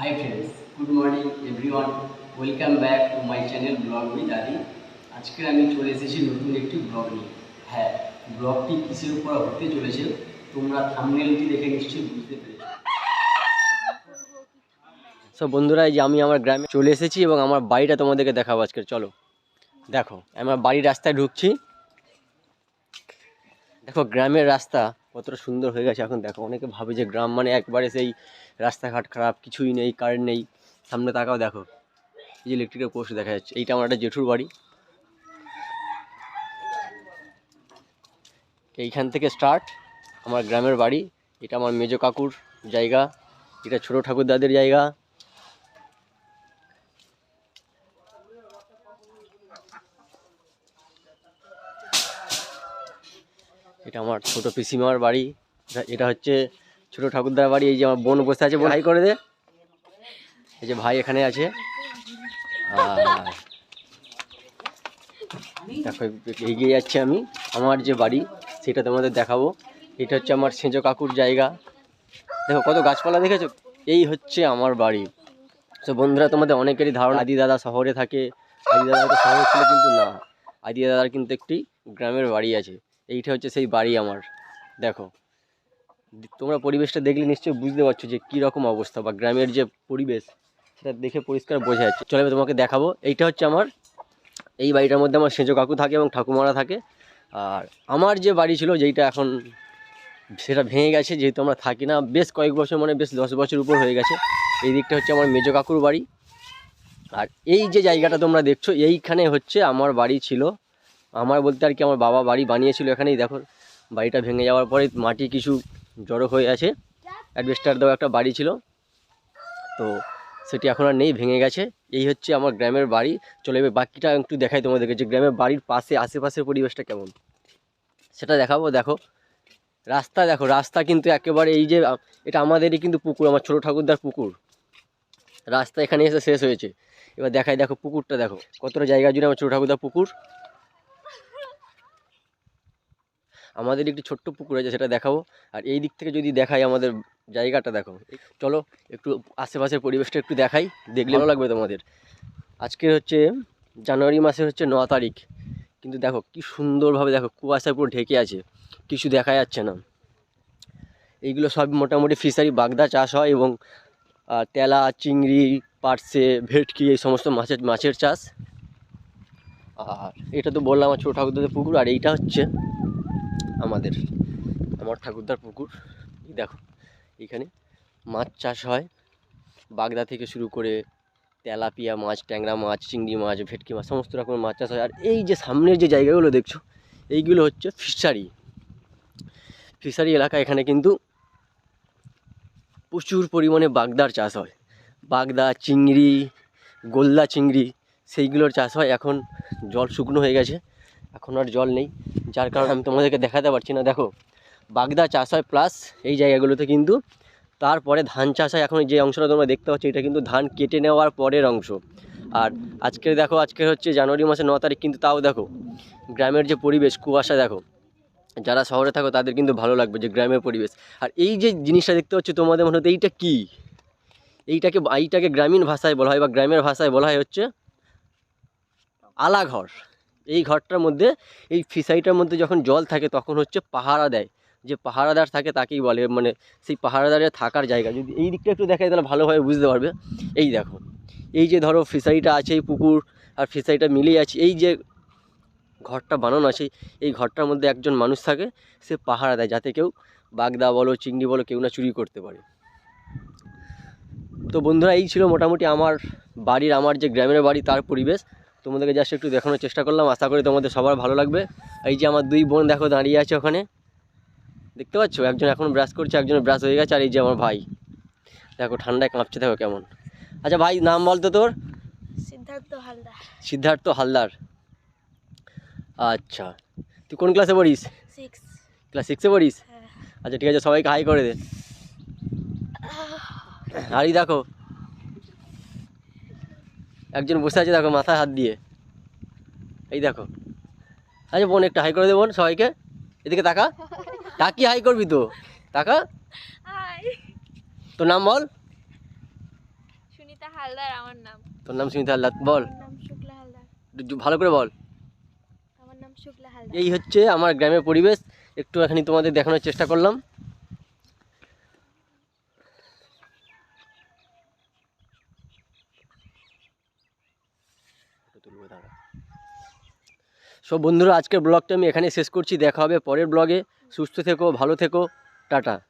Hi friends good morning everyone welcome back to my channel vlog with Adi আজকে আমি চলে এসেছি নতুন একটি ব্লগ নিয়ে। হ্যাঁ ব্লগটি কিসের উপর হতে চলেছে তোমরা থামনেলটি দেখে নিশ্চয়ই বুঝতে পেরেছ। সব বন্ধুরা, এই যে আমি আমার গ্রামে চলে এসেছি এবং আমার বাড়িটা তোমাদেরকে দেখাবো আজকে। চলো, দেখো আমার বাড়ির রাস্তায় ঢুকছি। দেখো, গ্রামের রাস্তা কতটা সুন্দর হয়ে গেছে। এখন দেখো, অনেকে ভাবে যে গ্রাম মানে একবারে সেই রাস্তাঘাট খারাপ, কিছুই নেই কারেন্ট নেই। সামনে তাকাও, দেখো। এই যে ইলেকট্রিকের পোস্ট দেখা যাচ্ছে, এইটা আমার একটা জেঠুর বাড়ি। এইখান থেকে স্টার্ট আমার গ্রামের বাড়ি, এটা আমার মেজো কাকুর জায়গা, এটা ছোটো ঠাকুরদাদের জায়গা। এটা আমার ছোট পিসিমার বাড়ি। এটা- হচ্ছে ছোট ঠাকুরদার বাড়ি। এই যে আমার বোন বসে আছে, বোন করে দে। এই যে ভাই এখানে আছে। আর দেখো, এগিয়ে যাচ্ছি আমি। আমার যে বাড়ি, সেটা তোমাদের দেখাবো। এটা হচ্ছে আমার সেঁজো কাকুর জায়গা। দেখো, কত গাছপালা দেখেছ? এই হচ্ছে আমার বাড়ি। তো বন্ধুরা, তোমাদের অনেকেরই ধারণা, আদি দাদা শহরে থাকে। আদি দাদা তো শহরে ছিল, কিন্তু না। আদি দাদার কিন্তু একটি গ্রামের বাড়ি আছে। এইটা হচ্ছে সেই বাড়ি আমার। দেখো, তোমরা পরিবেশটা দেখলে নিশ্চয়ই বুঝতে পারছ যে কী রকম অবস্থা বা গ্রামের যে পরিবেশ, সেটা দেখে পরিষ্কার বোঝা যাচ্ছে। চলো তোমাকে দেখাবো, এইটা হচ্ছে আমার, এই বাড়িটার মধ্যে আমার সেজো কাকু থাকে এবং ঠাকুমারা থাকে। আর আমার যে বাড়ি ছিল, যেইটা এখন সেটা ভেঙে গেছে, যেহেতু আমরা থাকি না, বেশ কয়েক বছর মানে বেশ দশ বছর উপর হয়ে গেছে। এই দিকটা হচ্ছে আমার মেজো কাকুর বাড়ি। আর এই যে জায়গাটা তোমরা দেখছ, এইখানে হচ্ছে আমার বাড়ি ছিল আমার বলতে আর কি আমার বাবা বাড়ি বানিয়েছিল এখানেই, দেখো, বাড়িটা ভেঙে যাওয়ার পরে মাটি কিছু জড়ো হয়ে আছে। অ্যাডভেস্টার দেওয়া একটা বাড়ি ছিল। তো সেটি এখন আর নেই, ভেঙে গেছে। এই হচ্ছে আমার গ্রামের বাড়ি। চলে যাবে বাকিটা একটু দেখাই তোমাদেরকে যে গ্রামের বাড়ির পাশে, আশেপাশের পরিবেশটা কেমন। সেটা দেখাবো, দেখো। রাস্তা দেখো, রাস্তা কিন্তু একেবারে এই যে, এটা আমাদেরই কিন্তু পুকুর, আমার ছোটো ঠাকুরদার পুকুর। রাস্তা এখানে এসে শেষ হয়েছে। এবার দেখাই, দেখো, পুকুরটা, দেখো, কতটা জায়গা জুড়ে আমার ছোটো ঠাকুরদার পুকুর। আমাদের একটি ছোট্ট পুকুর আছে, সেটা দেখাবো। আর এই দিক থেকে যদি দেখাই আমাদের জায়গাটা, দেখো। চলো, একটু আশেপাশের পরিবেশটা একটু দেখাই, দেখলে ভালো লাগবে তোমাদের। আজকে হচ্ছে, জানুয়ারি মাসের হচ্ছে ন তারিখ। কিন্তু দেখো, কি সুন্দরভাবে দেখো, কুয়াশা পুরো ঢেকে আছে। কিছু দেখা যাচ্ছে না। এইগুলো সব মোটামুটি ফিশারি বাগদা চাষ হয় এবং তেলা, চিংড়ি পার্সে ভেটকি, এই সমস্ত মাছের মাছের চাষ। আর এটা তো বললাম আমার ছোটো ঠাকুরদাদের পুকুর, আর এইটা হচ্ছে আমাদের আমার ঠাকুরদার পুকুর। দেখো, এখানে মাছ চাষ হয়। বাগদা থেকে শুরু করে তেলাপিয়া মাছ, ট্যাংরা মাছ, চিংড়ি মাছ, ভেটকি মাছ, সমস্ত রকমের মাছ চাষ হয়। আর এই যে সামনের যে জায়গাগুলো দেখছ, এইগুলো হচ্ছে ফিশারি। ফিশারি এলাকা এখানে কিন্তু প্রচুর পরিমাণে বাগদার চাষ হয়। বাগদা, চিংড়ি, গোল্লা চিংড়ি, সেইগুলোর চাষ হয়। এখন জল শুকনো হয়ে গেছে। এখন আর জল নেই। যার কারণে আমি তোমাদেরকে দেখাতে পারছি না। দেখো, বাগদা চাষ হয় প্লাস এই জায়গাগুলোতে কিন্তু। তারপরে ধান চাষ হয়। এখন যে অংশটা তোমরা দেখতে পাচ্ছ, এটা কিন্তু ধান কেটে নেওয়ার পরের অংশ। আর আজকের দেখো, আজকের হচ্ছে জানুয়ারি মাসের ন তারিখ, কিন্তু তাও দেখো, গ্রামের যে পরিবেশ, কুয়াশা দেখো, যারা শহরে থাকো তাদের কিন্তু ভালো লাগবে যে গ্রামের পরিবেশ। আর এই যে জিনিসটা দেখতে পাচ্ছ তোমাদের মনে হতো এইটা কী? এইটাকে এইটাকে গ্রামীণ ভাষায় বলা হয় বা গ্রামের ভাষায় বলা হয় হচ্ছে আলা ঘর এই ঘরটার মধ্যে, এই ফিসাইটার মধ্যে যখন জল থাকে তখন হচ্ছে পাহারা দেয়। যে পাহারাদার থাকে তাকেই বলে মানে সেই পাহারাদারের থাকার জায়গা। যদি এই দিকটা একটু দেখাই তাহলে ভালোভাবে বুঝতে পারবে। এই দেখো, এই যে ধরো ফিসারিটা আছে, এই পুকুর আর ফিসারিটা মিলিয়ে আছে। এই যে ঘরটা বানানো আছে, এই ঘরটার মধ্যে একজন মানুষ থাকে, সে পাহারা দেয় যাতে কেউ বাগদা বলো, চিংড়ি বলো, কেউ না চুরি করতে পারে। তো বন্ধুরা, এই ছিল মোটামুটি আমার বাড়ির, আমার যে গ্রামের বাড়ি, তার পরিবেশ। তোমাদেরকে জাস্ট একটু দেখানোর চেষ্টা করলাম। আশা করি তোমাদের সবার ভালো লাগবে। এই যে আমার দুই বোন দেখো দাঁড়িয়ে আছে ওখানে। দেখতে পাচ্ছ? একজন এখন ব্রাশ করছে একজন ব্রাশ হয়ে গেছে আর এই যে আমার ভাই। দেখো ঠান্ডায় কাঁপছে দেখো কেমন। আচ্ছা ভাই নাম বল তো তোর? সিদ্ধার্থ হালদার। সিদ্ধার্থ হালদার। আচ্ছা। তুই কোন ক্লাসে পড়িস? ক্লাস সিক্সে পড়িস? হ্যাঁ। আচ্ছা ঠিক আছে সবাইকে হাই করে দে। আর দেখো। একজন বসে আছে দেখো মাথায় হাত দিয়ে। এই দেখো। আচ্ছা বোন একটা হাই করে দেবো সবাইকে। এদিকে তাকা। তাকি হাই করবি তো? তাকা। তোর নাম বল? হালদার আমার নাম। তোর নাম হালদার। বল। ভালো করে বল। আমার নাম এই হচ্ছে আমার গ্রামের পরিবেশ। একটু এখানে তোমাদের দেখানোর চেষ্টা করলাম। সব বন্ধুরা, আজকের ব্লগটা আমি এখানে শেষ করছি। দেখা হবে পরের ব্লগে। সুস্থ থেকো, ভালো থেকো। টাটা।